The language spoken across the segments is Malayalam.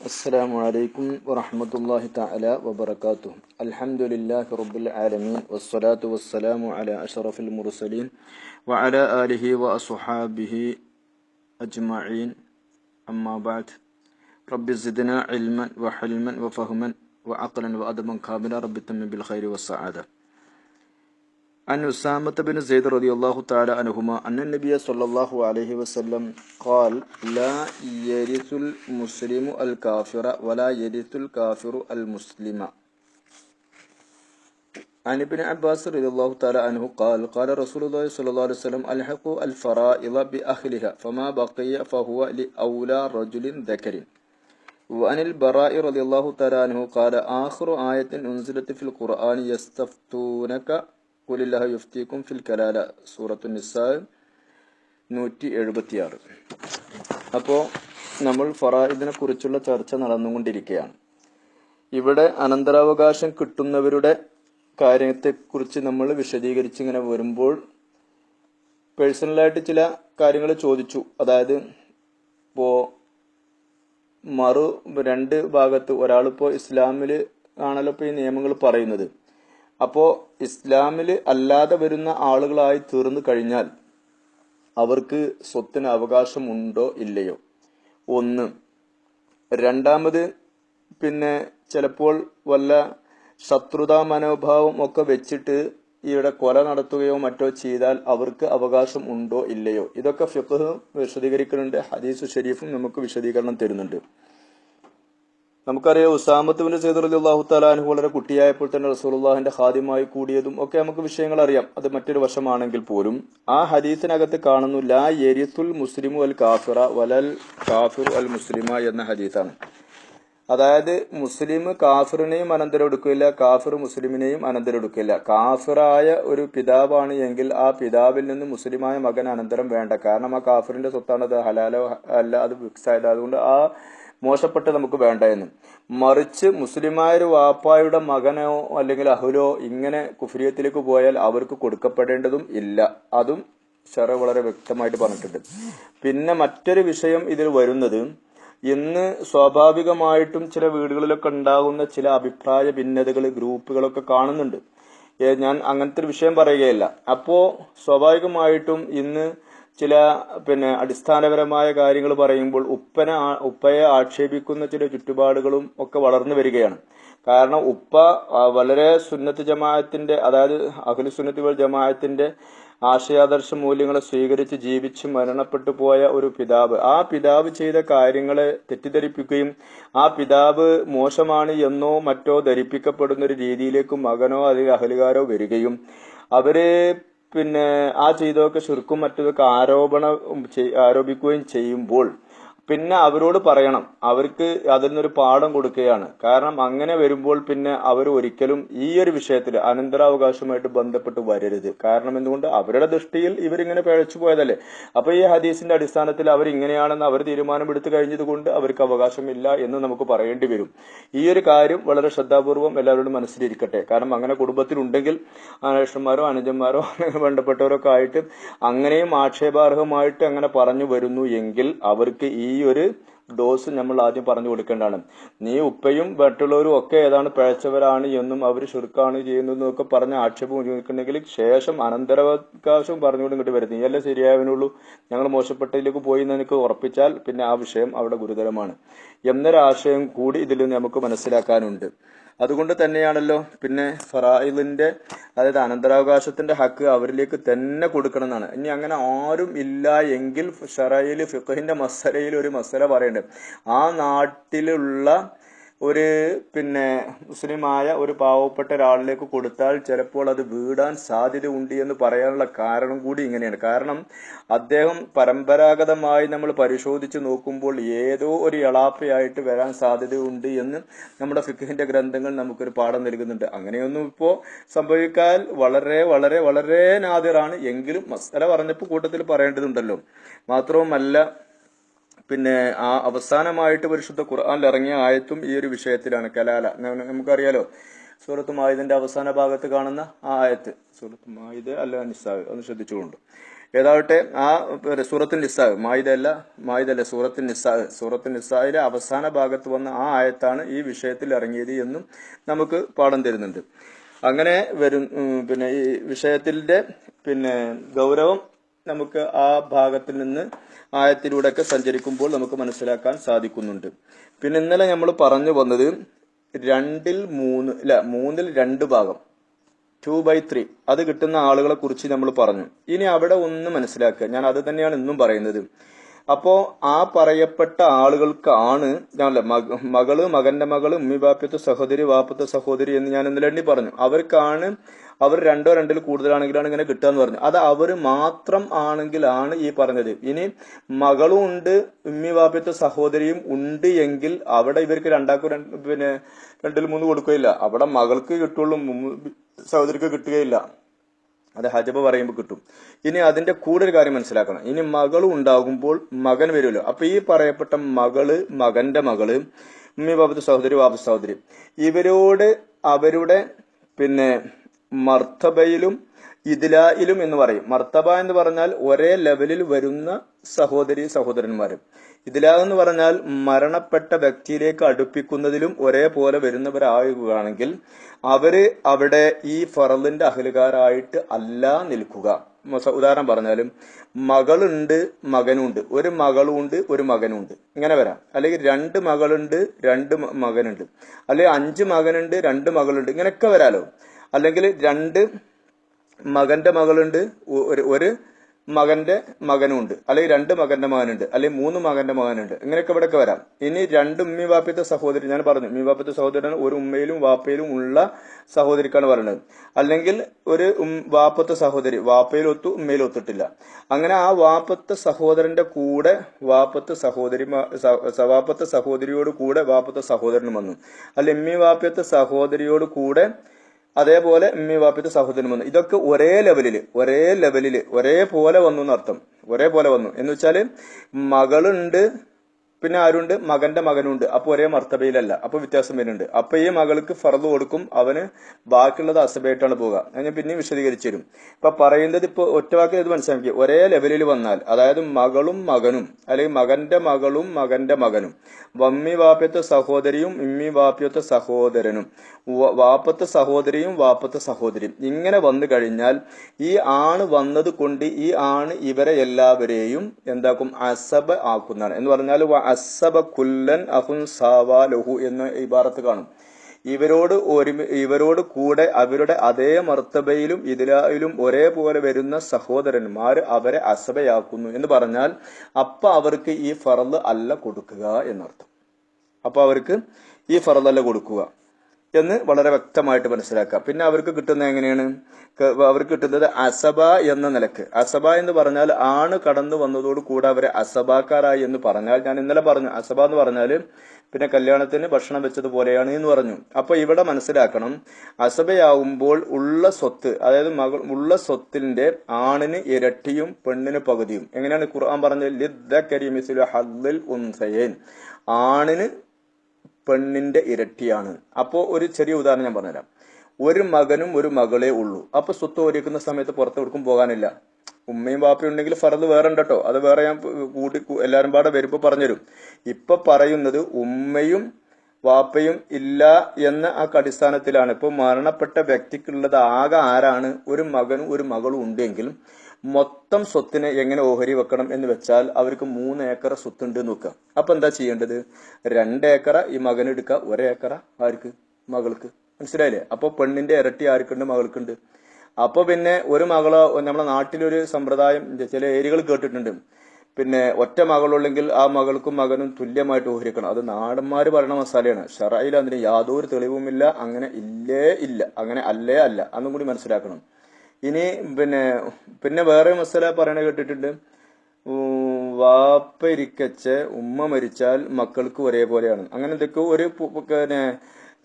السلام عليكم ورحمة الله تعالى وبركاته. الحمد لله رب العالمين والصلاة والسلام على أشرف المرسلين وعلى آله وأصحابه أجمعين. أما بعد رب زدنا علما وحلما وفهما وعقلا وأدبا كاملا. رب تم بالخير والسعادة. عن أسامة بن زيد رضي الله تعالى عنهما أن النبي صلى الله عليه وسلم قال لا يرث المسلم الكافر ولا يرث الكافر المسلم. عن ابن عباس رضي الله تعالى عنه قال قال رسول الله صلى الله عليه وسلم الحقوا الفرائض بأهلها فما بقي فهو لأولى رجل ذكر. وعن البراء رضي الله تعالى عنه قال آخر آية أنزلت في القرآن يستفتونك കുലില്ലാഹ യുഫ്തിക്കും ഫിൽ കലാല സൂറത്തു നിസാ നൂറ്റി എഴുപത്തിയാറ് അപ്പോൾ നമ്മൾ ഫറായിദിനെ കുറിച്ചുള്ള ചർച്ച നടന്നുകൊണ്ടിരിക്കുകയാണ്. ഇവിടെ അനന്തരാവകാശം കിട്ടുന്നവരുടെ കാര്യത്തെക്കുറിച്ച് നമ്മൾ വിശദീകരിച്ച് ഇങ്ങനെ വരുമ്പോൾ പേഴ്സണലായിട്ട് ചില കാര്യങ്ങൾ ചോദിച്ചു. അതായത് ഇപ്പോൾ മറു രണ്ട് ഭാഗത്ത് ഒരാളിപ്പോൾ ഇസ്ലാമിൽ ആണല്ലോ ഇപ്പോൾ ഈ നിയമങ്ങൾ പറയുന്നത്. അപ്പോൾ ഇസ്ലാമിൽ അല്ലാതെ വരുന്ന ആളുകളായി തീർന്നു കഴിഞ്ഞാൽ അവർക്ക് സ്വത്തിന് അവകാശം ഉണ്ടോ ഇല്ലയോ? ഒന്ന്. രണ്ടാമത് പിന്നെ ചിലപ്പോൾ വല്ല ശത്രുതാ മനോഭാവം ഒക്കെ വെച്ചിട്ട് ഇവിടെ കൊല നടത്തുകയോ മറ്റോ ചെയ്താൽ അവർക്ക് അവകാശം ഉണ്ടോ ഇല്ലയോ? ഇതൊക്കെ ഫിഖ് വിശദീകരിക്കുന്നുണ്ട് ഹദീസ് ഷെരീഫും നമുക്ക് വിശദീകരണം തരുന്നുണ്ട്. നമുക്കറിയാം ഉസാമത്തുവിന്റെ സെയ്ദ് അലി അള്ളാഹു താലാഹു വളരെ കുട്ടിയായപ്പോൾ തന്നെ റസൂലുള്ളാഹിന്റെ ഹാദ്യമായി കൂടിയതും ഒക്കെ നമുക്ക് വിഷയങ്ങൾ അറിയാം. അത് മറ്റൊരു വശമാണെങ്കിൽ പോലും ആ ഹദീസിനകത്ത് കാണുന്നു ലാ യരിസുൽ മുസ്ലിമു അൽ കാഫിറ വലൽ കാഫിർ അൽ മുസ്ലിമ എന്ന ഹദീസാണ്. അതായത് മുസ്ലിം കാഫിറിനെയും അനന്തരം എടുക്കില്ല കാഫിർ മുസ്ലിമിനെയും അനന്തരം എടുക്കില്ല. കാഫിറായ ഒരു പിതാവാണ് എങ്കിൽ ആ പിതാവിൽ നിന്ന് മുസ്ലിമായ മകൻ അനന്തരം വേണ്ട. കാരണം ആ കാഫിറിന്റെ സ്വത്താണ് അത് ഹലാലോ അല്ല അത് ഫിക്സ് ആയത്. അതുകൊണ്ട് ആ മോശപ്പെട്ട് നമുക്ക് വേണ്ട എന്ന്. മറിച്ച് മുസ്ലിമായ ഒരു വാപ്പായുടെ മകനോ അല്ലെങ്കിൽ അഹുലോ ഇങ്ങനെ കുഫ്രിയത്തിലേക്ക് പോയാൽ അവർക്ക് കൊടുക്കപ്പെടേണ്ടതും ഇല്ല. അതും ഷെറ വളരെ വ്യക്തമായിട്ട് പറഞ്ഞിട്ടുണ്ട്. പിന്നെ മറ്റൊരു വിഷയം ഇതിൽ വരുന്നത് ഇന്ന് സ്വാഭാവികമായിട്ടും ചില വീടുകളിലൊക്കെ ഉണ്ടാകുന്ന ചില അഭിപ്രായ ഭിന്നതകൾ ഗ്രൂപ്പുകളൊക്കെ കാണുന്നുണ്ട്. ഞാൻ അങ്ങനത്തെ ഒരു വിഷയം പറയുകയല്ല. അപ്പോ സ്വാഭാവികമായിട്ടും ഇന്ന് ചില പിന്നെ അടിസ്ഥാനപരമായ കാര്യങ്ങൾ പറയുമ്പോൾ ഉപ്പനെ ഉപ്പയെ ആക്ഷേപിക്കുന്ന ചില ചുറ്റുപാടുകളും ഒക്കെ വളർന്നു വരികയാണ്. കാരണം ഉപ്പ വളരെ സുന്നത്ത് ജമാഅത്തിന്റെ അതായത് അഖിലു സുന്നത്ത് ജമാഅത്തിന്റെ ആശയാദർശ മൂല്യങ്ങളെ സ്വീകരിച്ച് ജീവിച്ച് മരണപ്പെട്ടു പോയ ഒരു പിതാവ്. ആ പിതാവ് ചെയ്ത കാര്യങ്ങളെ തെറ്റിദ്ധരിപ്പിക്കുകയും ആ പിതാവ് മോശമാണ് എന്നോ മറ്റോ ധരിപ്പിക്കപ്പെടുന്ന ഒരു രീതിയിലേക്ക് മകനോ അല്ലെങ്കിൽ അഹലുകാരോ വരികയും അവർ പിന്നെ ആ ചെയ്തതൊക്കെ ശരിക്കും മറ്റതൊക്കെ ആരോപണം ആരോപിക്കുകയും ചെയ്യുമ്പോൾ പിന്നെ അവരോട് പറയണം. അവർക്ക് അതിൽ നിന്നൊരു പാഠം കൊടുക്കുകയാണ്. കാരണം അങ്ങനെ വരുമ്പോൾ പിന്നെ അവർ ഒരിക്കലും ഈ ഒരു വിഷയത്തിൽ അനന്തരാവകാശവുമായിട്ട് ബന്ധപ്പെട്ട് വരരുത്. കാരണം എന്തുകൊണ്ട്? അവരുടെ ദൃഷ്ടിയിൽ ഇവരിങ്ങനെ പിഴച്ചു പോയതല്ലേ? അപ്പൊ ഈ ഹദീസിന്റെ അടിസ്ഥാനത്തിൽ അവർ ഇങ്ങനെയാണെന്ന് അവർ തീരുമാനമെടുത്തു കഴിഞ്ഞത് കൊണ്ട് അവർക്ക് അവകാശമില്ല എന്ന് നമുക്ക് പറയേണ്ടി വരും. ഈ ഒരു കാര്യം വളരെ ശ്രദ്ധാപൂർവം എല്ലാവരോടും മനസ്സിലിരിക്കട്ടെ. കാരണം അങ്ങനെ കുടുംബത്തിലുണ്ടെങ്കിൽ അനേഷന്മാരോ അനുജന്മാരോ ബന്ധപ്പെട്ടവരൊക്കെ ആയിട്ട് അങ്ങനെയും ആക്ഷേപാർഹമായിട്ട് അങ്ങനെ പറഞ്ഞു വരുന്നു എങ്കിൽ അവർക്ക് ഈ ഒരു ഡോസ് നമ്മൾ ആദ്യം പറഞ്ഞു കൊടുക്കേണ്ടതാണ്. നീ ഉപ്പയും മറ്റുള്ളവരും ഒക്കെ ഏതാണ് പിഴച്ചവരാണ് എന്നും അവർ ചുരുക്കാണ് ചെയ്യുന്നതെന്നും ഒക്കെ പറഞ്ഞ ആക്ഷേപം ചോദിക്കുന്നെങ്കിൽ ശേഷം അനന്തരാവകാശം പറഞ്ഞുകൊണ്ട് ഇങ്ങോട്ട് വരും. നീയല്ലേ ശരിയാവിനുള്ളൂ ഞങ്ങൾ മോശപ്പെട്ടതിലേക്ക് പോയി എന്ന് എനിക്ക് ഉറപ്പിച്ചാൽ പിന്നെ ആ വിഷയം അവിടെ ഗുരുതരമാണ്. എന്നൊരാശയം കൂടി ഇതിൽ നമുക്ക് മനസ്സിലാക്കാനുണ്ട്. അതുകൊണ്ട് തന്നെയാണല്ലോ പിന്നെ ഫറായിലിന്റെ അതായത് അനന്തരാവകാശത്തിന്റെ ഹക്ക് അവരിലേക്ക് തന്നെ കൊടുക്കണം എന്നാണ് ഇനി അങ്ങനെ ആരും ഇല്ല എങ്കിൽ ഷറയിൽ ഫിഖഹിന്റെ മസലയിൽ ഒരു മസല പറയണ്ട്. ആ നാട്ടിലുള്ള ഒരു പിന്നെ മുസ്ലിമായ ഒരു പാവപ്പെട്ട ഒരാളിലേക്ക് കൊടുത്താൽ ചിലപ്പോൾ അത് വീടാൻ സാധ്യത ഉണ്ട് എന്ന് പറയാനുള്ള കാരണം കൂടി ഇങ്ങനെയാണ്. കാരണം അദ്ദേഹം പരമ്പരാഗതമായി നമ്മൾ പരിശോധിച്ച് നോക്കുമ്പോൾ ഏതോ ഒരു എളാപ്പയായിട്ട് വരാൻ സാധ്യതയുണ്ട് എന്ന് നമ്മുടെ ഫിഖിന്റെ ഗ്രന്ഥങ്ങൾ നമുക്കൊരു പാഠം നൽകുന്നുണ്ട്. അങ്ങനെയൊന്നും ഇപ്പോൾ സംഭവിക്കാൻ വളരെ വളരെ വളരെ നാദിറാണ്. എങ്കിലും മസല പറഞ്ഞപ്പോൾ കൂട്ടത്തിൽ പറയേണ്ടതുണ്ടല്ലോ. മാത്രവുമല്ല പിന്നെ ആ അവസാനമായിട്ട് പരിശുദ്ധ ഖുർആാനിൽ ഇറങ്ങിയ ആയത്തും ഈ ഒരു വിഷയത്തിലാണ് കലാല. നമുക്കറിയാലോ സൂറത്ത് മായുദിന്റെ അവസാന ഭാഗത്ത് കാണുന്ന ആ ആയത്ത്. സൂറത്ത് മായിദ് അല്ല നിസ്സാവ് ഒന്ന് ശ്രദ്ധിച്ചുകൊണ്ട്. ഏതാവട്ടെ ആ സൂറത്തിൻ നിസ്സാവ് മായുദല്ല മായിദല്ല മായിദല്ല സൂറത്തുൽ നിസാ സൂറത്തുൽ നിസായിലെ അവസാന ഭാഗത്ത് വന്ന ആ ആയത്താണ് ഈ വിഷയത്തിൽ ഇറങ്ങിയത് എന്നും നമുക്ക് പാഠം തരുന്നുണ്ട്. അങ്ങനെ വരും പിന്നെ ഈ വിഷയത്തിന്റെ പിന്നെ ഗൗരവം നമുക്ക് ആ ഭാഗത്തിൽ നിന്ന് ആയത്തിലൂടെയൊക്കെ സഞ്ചരിക്കുമ്പോൾ നമുക്ക് മനസ്സിലാക്കാൻ സാധിക്കുന്നുണ്ട്. പിന്നെ ഇന്നലെ നമ്മൾ പറഞ്ഞു വന്നത് രണ്ടിൽ മൂന്ന് ഇല്ല മൂന്നിൽ രണ്ട് ഭാഗം ടു ബൈ ത്രീ അത് കിട്ടുന്ന ആളുകളെ കുറിച്ച് നമ്മൾ പറഞ്ഞു. ഇനി അവിടെ ഒന്ന് മനസ്സിലാക്കുക. ഞാൻ അത് തന്നെയാണ് ഇന്നും പറയുന്നത്. അപ്പോ ആ പറയപ്പെട്ട ആളുകൾക്കാണ് ഞാനല്ല മക- മകൾ മകന്റെ മകൾ ഉമ്മി സഹോദരി വാപ്പത്തെ സഹോദരി എന്ന് ഞാൻ ഇന്നലെ എണ്ണി പറഞ്ഞു. അവർക്കാണ് അവർ രണ്ടോ രണ്ടിൽ കൂടുതലാണെങ്കിലാണ് ഇങ്ങനെ കിട്ടുക എന്ന് പറഞ്ഞു. അത് അവർ മാത്രം ആണെങ്കിലാണ് ഈ പറഞ്ഞത്. ഇനി മകളും ഉണ്ട് ഉമ്മി വാപ്പത്തെ സഹോദരിയും ഉണ്ട് എങ്കിൽ അവിടെ ഇവർക്ക് രണ്ടാക്കും രണ്ട് പിന്നെ രണ്ടിൽ മൂന്ന് കൊടുക്കുകയില്ല. അവിടെ മകൾക്ക് കിട്ടുള്ളൂ സഹോദരിക്ക് കിട്ടുകയില്ല. അത് ഹജബ് പറയുമ്പോൾ കിട്ടും. ഇനി അതിന്റെ കൂടെ ഒരു കാര്യം മനസ്സിലാക്കണം. ഇനി മകൾ ഉണ്ടാകുമ്പോൾ മകൻ വരുമല്ലോ. അപ്പൊ ഈ പറയപ്പെട്ട മകൾ മകന്റെ മകൾ ഉമ്മി ബാബത്ത് സഹോദരി ബാബു സഹോദരി ഇവരോട് അവരുടെ പിന്നെ മർത്തബയിലും ഇതിലായിലും എന്ന് പറയും. മർത്തബ എന്ന് പറഞ്ഞാൽ ഒരേ ലെവലിൽ വരുന്ന സഹോദരി സഹോദരന്മാര്. ഇതിലാ എന്ന് പറഞ്ഞാൽ മരണപ്പെട്ട വ്യക്തിയിലേക്ക് അടുപ്പിക്കുന്നതിലും ഒരേപോലെ വരുന്നവരാകുകയാണെങ്കിൽ അവർ അവിടെ ഈ ഫറലിന്റെ അഹലുകാരായിട്ട് അല്ല നിൽക്കുക. ഉദാഹരണം പറഞ്ഞാലും മകളുണ്ട് മകനുണ്ട്. ഒരു മകളുണ്ട് ഒരു മകനുണ്ട്. ഇങ്ങനെ വരാം. അല്ലെങ്കിൽ രണ്ട് മകളുണ്ട് രണ്ട് മകനുണ്ട്. അല്ലെങ്കിൽ അഞ്ച് മകനുണ്ട് രണ്ട് മകളുണ്ട്. ഇങ്ങനെയൊക്കെ വരാലോ. അല്ലെങ്കിൽ രണ്ട് മകന്റെ മകളുണ്ട് ഒരു മകന്റെ മകനുണ്ട്. അല്ലെങ്കിൽ രണ്ട് മകന്റെ മകനുണ്ട്. അല്ലെങ്കിൽ മൂന്ന് മകന്റെ മകനുണ്ട്. ഇങ്ങനെയൊക്കെ ഇവിടെയൊക്കെ വരാം. ഇനി രണ്ട് ഉമ്മി വാപ്പത്തെ സഹോദരി ഞാൻ പറഞ്ഞു ഉമ്മി വാപ്പത്തെ സഹോദരൻ ഒരു ഉമ്മയിലും വാപ്പയിലും ഉള്ള സഹോദരിക്കാണ് പറയുന്നത്. അല്ലെങ്കിൽ ഒരു വാപ്പത്തെ സഹോദരി വാപ്പയിലൊത്തു ഉമ്മയിലൊത്തിട്ടില്ല അങ്ങനെ ആ വാപ്പത്തെ സഹോദരന്റെ കൂടെ വാപ്പത്തെ സഹോദരി വാപ്പത്തെ സഹോദരിയോട് കൂടെ വാപ്പത്തെ സഹോദരനും വന്നു. അല്ല ഉമ്മി വാപ്പത്തെ സഹോദരിയോട് കൂടെ അതേപോലെ ഉമ്മി വാപ്പിന്റെ സഹോദരൻ വന്നു. ഇതൊക്കെ ഒരേ ലെവലിൽ ഒരേ ലെവലിൽ ഒരേ ഒരേപോലെ വന്നു എന്നർത്ഥം. ഒരേപോലെ വന്നു. എന്ന് വെച്ചാൽ മകളുണ്ട് പിന്നെ ആരുണ്ട്? മകന്റെ മകനുണ്ട്. അപ്പൊ ഒരേ മർത്തബയിലല്ല. അപ്പൊ വ്യത്യാസം വരുന്നുണ്ട്. അപ്പൊ ഈ മകൾക്ക് ഫറദ് കൊടുക്കും അവന് ബാക്കിയുള്ളത് അസബയായിട്ടാണ് പോവുക. ഞാൻ പിന്നെയും വിശദീകരിച്ചു തരും. ഇപ്പൊ പറയുന്നത് ഇപ്പൊ ഒറ്റവാക്കിൽ ഇത് മനസ്സിലാക്കി ഒരേ ലെവലിൽ വന്നാൽ അതായത് മകളും മകനും അല്ലെങ്കിൽ മകന്റെ മകളും മകന്റെ മകനും വമ്മി വാപ്യത്തെ സഹോദരിയും ഇമ്മി വാപ്യത്തെ സഹോദരനും വാപ്പത്ത വാപ്പത്തെ സഹോദരിയും വാപ്പത്തെ സഹോദരിയും. ഇങ്ങനെ വന്നു കഴിഞ്ഞാൽ ഈ ആണ് വന്നത് കൊണ്ട് ഈ ആണ് ഇവരെ എല്ലാവരെയും എന്താക്കും? അസബ ആക്കുന്നതാണ്. എന്ന് പറഞ്ഞാൽ അസബ കുല്ലൻ അഹുൻ സാവാ ലഹു എന്ന ഇബാറത്ത് കാണും. ഇവരോട് ഒരുമി ഇവരോട് കൂടെ അവരുടെ അതേ മർത്തബയിലും ഇതിലായാലും ഒരേപോലെ വരുന്ന സഹോദരന്മാർ അവരെ അസബയാക്കുന്നു എന്ന് പറഞ്ഞാൽ അപ്പ അവർക്ക് ഈ ഫറൽ അല്ല കൊടുക്കുക എന്നർത്ഥം. അപ്പൊ അവർക്ക് ഈ ഫറലല്ല കൊടുക്കുക. എന്ന് വളരെ വ്യക്തമായിട്ട് മനസ്സിലാക്കാം പിന്നെ അവർക്ക് കിട്ടുന്നത് എങ്ങനെയാണ്? അവർക്ക് കിട്ടുന്നത് അസബ എന്ന നിലയ്ക്ക്. അസബ എന്ന് പറഞ്ഞാൽ ആണ് കടന്നു വന്നതോട് കൂടെ അവരെ അസബാക്കാരായി എന്ന് പറഞ്ഞാൽ ഞാൻ ഇന്നലെ പറഞ്ഞു അസബ എന്ന് പറഞ്ഞാൽ പിന്നെ കല്യാണത്തിന് ഭക്ഷണം വെച്ചതുപോലെയാണ് എന്ന് പറഞ്ഞു. അപ്പൊ ഇവിടെ മനസ്സിലാക്കണം അസബയാവുമ്പോൾ ഉള്ള സ്വത്ത് അതായത് മകൾ ഉള്ള സ്വത്തിന്റെ ആണിന് ഇരട്ടിയും പെണ്ണിന് പകുതിയും. എങ്ങനെയാണ് ഖുർആൻ പറഞ്ഞത്? ലിദ്ദ മിസ്ലു ഹദ്ദിൽ ഉൻസയൈൻ. ആണിന് പെണ്ണിന്റെ ഇരട്ടിയാണ്. അപ്പോ ഒരു ചെറിയ ഉദാഹരണം ഞാൻ പറഞ്ഞുതരാം. ഒരു മകനും ഒരു മകളേ ഉള്ളൂ. അപ്പൊ സ്വത്ത് ഓരിക്കുന്ന സമയത്ത് പുറത്ത് കൊടുക്കും പോകാനില്ല. ഉമ്മയും വാപ്പയും ഉണ്ടെങ്കിൽ ഫറത് വേറെ ഉണ്ട് അത് വേറെ ഞാൻ കൂട്ടി എല്ലാരും പാടെ വരുമ്പോ പറഞ്ഞുതരും. ഇപ്പൊ പറയുന്നത് ഉമ്മയും വാപ്പയും ഇല്ല എന്ന ആ അടിസ്ഥാനത്തിലാണ് ഇപ്പൊ മരണപ്പെട്ട വ്യക്തിക്കുള്ളത് ആകെ ആരാണ്? ഒരു മകനും ഒരു മകളും ഉണ്ടെങ്കിലും മൊത്തം സ്വത്തിനെ എങ്ങനെ ഓഹരി വെക്കണം എന്ന് വെച്ചാൽ അവർക്ക് മൂന്ന് ഏക്കർ സ്വത്തുണ്ട് എന്ന് നോക്കുക അപ്പൊ എന്താ ചെയ്യേണ്ടത്? രണ്ട് ഏക്കറ ഈ മകനെടുക്കുക ഒരേക്കറ ആർക്ക്? മകൾക്ക്. മനസ്സിലായില്ലേ? അപ്പോൾ പെണ്ണിന്റെ ഇരട്ടി ആർക്കുണ്ട് മകൾക്കുണ്ട്. അപ്പോൾ പിന്നെ ഒരു മകളോ നമ്മുടെ നാട്ടിലൊരു സമ്പ്രദായം ചില ഏരിയകൾ കേട്ടിട്ടുണ്ട്. പിന്നെ ഒറ്റ മകളുള്ളെങ്കിൽ ആ മകൾക്കും മകനും തുല്യമായിട്ട് ഓഹരിക്കണം. അത് നാടന്മാർ പറയുന്ന മസാലയാണ്. ഷറയിൽ അതിന് യാതൊരു തെളിവുമില്ല അങ്ങനെ ഇല്ലേ ഇല്ല അങ്ങനെ അല്ലേ അല്ല അന്നും കൂടി മനസ്സിലാക്കണം. ഇനി പിന്നെ പിന്നെ വേറെ മസാല പറയണ കേട്ടിട്ടുണ്ട്. വാപ്പരിക്കച്ച് ഉമ്മ മരിച്ചാൽ മക്കൾക്ക് ഒരേപോലെയാണ്. അങ്ങനെ എന്തൊക്കെ ഒരു പിന്നെ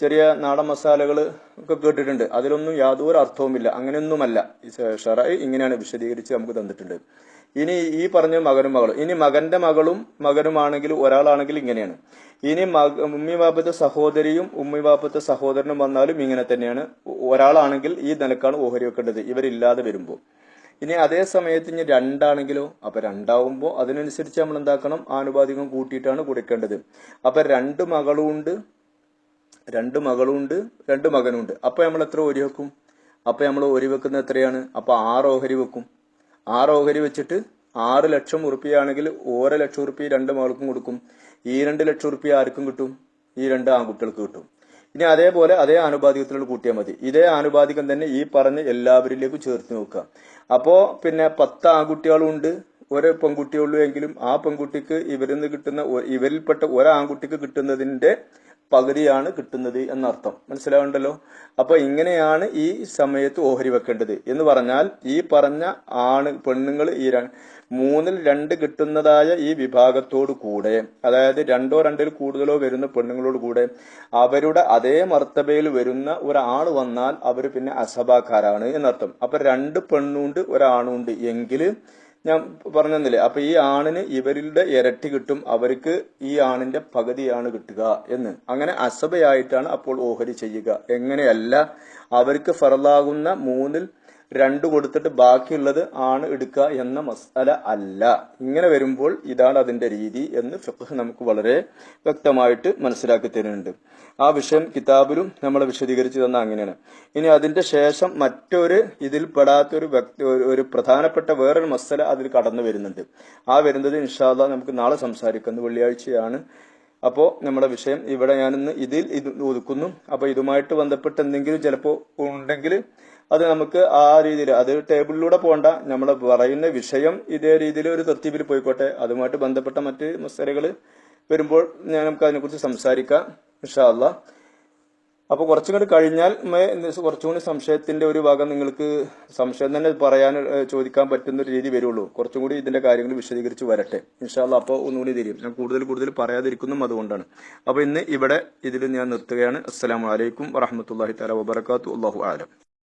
ചെറിയ നാടൻ മസാലകൾ ഒക്കെ കേട്ടിട്ടുണ്ട്. അതിലൊന്നും യാതൊരു അർത്ഥവുമില്ല. അങ്ങനെയൊന്നുമല്ല. ഷറായി ഇങ്ങനെയാണ് വിശദീകരിച്ച് നമുക്ക് തന്നിട്ടുണ്ട്. ഇനി ഈ പറഞ്ഞ മകനും മകളും. ഇനി മകന്റെ മകളും മകനുമാണെങ്കിൽ ഒരാളാണെങ്കിൽ ഇങ്ങനെയാണ്. ഇനി മക ഉമ്മി ബാപ്പത്തെ സഹോദരിയും ഉമ്മി ബാപ്പത്തെ സഹോദരനും വന്നാലും ഇങ്ങനെ തന്നെയാണ്. ഒരാളാണെങ്കിൽ ഈ നിലക്കാണ് ഓഹരി വെക്കേണ്ടത്. ഇവരില്ലാതെ വരുമ്പോൾ ഇനി അതേ സമയത്ത് ഇനി രണ്ടാണെങ്കിലോ അപ്പൊ രണ്ടാവുമ്പോൾ അതിനനുസരിച്ച് നമ്മൾ എന്താക്കണം? ആനുപാതികം കൂട്ടിയിട്ടാണ് കൊടുക്കേണ്ടത്. അപ്പൊ രണ്ട് മകളും ഉണ്ട് രണ്ട് മകളും ഉണ്ട് രണ്ട് മകനുണ്ട്. അപ്പൊ നമ്മൾ എത്ര ഓരി വെക്കും? അപ്പൊ നമ്മൾ ഓരി വെക്കുന്നത് എത്രയാണ്? അപ്പൊ ആറ് ഓഹരി വെക്കും. ആറ് ഓഹരി വെച്ചിട്ട് ആറ് ലക്ഷം ഉറുപ്പിയാണെങ്കിൽ ഓരോ ലക്ഷം ഉറുപ്പിയ രണ്ട് മകൾക്കും കൊടുക്കും. ഈ രണ്ട് ലക്ഷം ഉറുപ്പിയ ആർക്കും കിട്ടും? ഈ രണ്ട് ആൺകുട്ടികൾക്ക് കിട്ടും. ഇനി അതേപോലെ അതേ ആനുപാതികത്തിലുള്ള കൂട്ടിയാൽ മതി. ഇതേ ആനുപാതികം തന്നെ ഈ പറഞ്ഞ എല്ലാവരിലേക്കും ചേർത്ത് നോക്കുക. അപ്പോൾ പിന്നെ പത്ത് ആൺകുട്ടികളും ഉണ്ട്. ഒരു പെൺകുട്ടിയുള്ളൂ എങ്കിലും ആ പെൺകുട്ടിക്ക് ഇവരിൽ നിന്ന് കിട്ടുന്ന ഇവരിൽപ്പെട്ട ഒരാൺകുട്ടിക്ക് കിട്ടുന്നതിന്റെ പകുതിയാണ് കിട്ടുന്നത് എന്നർത്ഥം. മനസ്സിലാവുണ്ടല്ലോ അപ്പൊ ഇങ്ങനെയാണ് ഈ സമയത്ത് ഓഹരി വെക്കേണ്ടത്. എന്ന് പറഞ്ഞാൽ ഈ പറഞ്ഞ ആണ് പെണ്ണുങ്ങൾ ഈ മൂന്നിൽ രണ്ട് കിട്ടുന്നതായ ഈ വിഭാഗത്തോട് കൂടെ അതായത് രണ്ടോ രണ്ടിൽ കൂടുതലോ വരുന്ന പെണ്ണുങ്ങളോട് കൂടെ അവരുടെ അതേ മർത്തബയിൽ വരുന്ന ഒരാൾ വന്നാൽ അവർ പിന്നെ അസഭാക്കാരാണ് എന്നർത്ഥം. അപ്പൊ രണ്ട് പെണ്ണുണ്ട് ഒരാണുണ്ട്. എങ്കിൽ ഞാൻ പറഞ്ഞെന്നില്ലേ അപ്പൊ ഈ ആണിന് ഇവരുടെ ഇരട്ടി കിട്ടും അവർക്ക് ഈ ആണിന്റെ പകുതിയാണ് കിട്ടുക എന്ന്. അങ്ങനെ അസഭയായിട്ടാണ് അപ്പോൾ ഓഹരി ചെയ്യുക. എങ്ങനെയല്ല അവർക്ക് ഫറലാകുന്ന മൂന്നിൽ രണ്ട് കൊടുത്തിട്ട് ബാക്കിയുള്ളത് ആണ് എടുക്കുക എന്ന മസാല അല്ല. ഇങ്ങനെ വരുമ്പോൾ ഇതാണ് അതിന്റെ രീതി എന്ന് ഫിഖ് നമുക്ക് വളരെ വ്യക്തമായിട്ട് മനസ്സിലാക്കി തരുന്നുണ്ട്. ആ വിഷയം കിതാബിലും നമ്മൾ വിശദീകരിച്ചു തന്ന അങ്ങനെയാണ്. ഇനി അതിന്റെ ശേഷം മറ്റൊരു ഇതിൽ പെടാത്ത ഒരു വ്യക്തി ഒരു- പ്രധാനപ്പെട്ട വേറൊരു മസല അതിൽ കടന്നു വരുന്നുണ്ട്. ആ വരുന്നത് ഇൻഷാല്ല നമുക്ക് നാളെ സംസാരിക്കുന്നത് വെള്ളിയാഴ്ചയാണ്. അപ്പോൾ നമ്മുടെ വിഷയം ഇവിടെ ഞാനിന്ന് ഇതിൽ ഇത് ഒതുക്കുന്നു. അപ്പൊ ഇതുമായിട്ട് ബന്ധപ്പെട്ട് എന്തെങ്കിലും ചിലപ്പോൾ ഉണ്ടെങ്കിൽ അത് നമുക്ക് ആ രീതിയിൽ അത് ടേബിളിലൂടെ പോകണ്ട നമ്മൾ പറയുന്ന വിഷയം ഇതേ രീതിയിൽ ഒരു തർത്തീപിൽ പോയിക്കോട്ടെ. അതുമായിട്ട് ബന്ധപ്പെട്ട മറ്റ് മസ്തരകൾ വരുമ്പോൾ ഞാൻ നമുക്ക് അതിനെക്കുറിച്ച് സംസാരിക്കാം ഇൻഷാ അപ്പോൾ അപ്പൊ കുറച്ചും കൂടി കഴിഞ്ഞാൽ മേ- കുറച്ചും കൂടി സംശയത്തിന്റെ ഒരു ഭാഗം നിങ്ങൾക്ക് സംശയം തന്നെ പറയാൻ ചോദിക്കാൻ പറ്റുന്ന ഒരു രീതി വരുള്ളൂ. കുറച്ചും കൂടി ഇതിന്റെ കാര്യങ്ങൾ വിശദീകരിച്ച് വരട്ടെ ഇൻഷാല്ല അപ്പോൾ ഒന്നുകൂടി തിരിയും ഞാൻ കൂടുതൽ കൂടുതൽ പറയാതിരിക്കുന്നതും അതുകൊണ്ടാണ്. അപ്പോൾ ഇന്ന് ഇവിടെ ഇതിൽ ഞാൻ നിർത്തുകയാണ്. അസ്സലാമു അലൈക്കും വറഹമത്തല്ലാഹി തല വബർക്കാത്തു അള്ളാഹു ആലം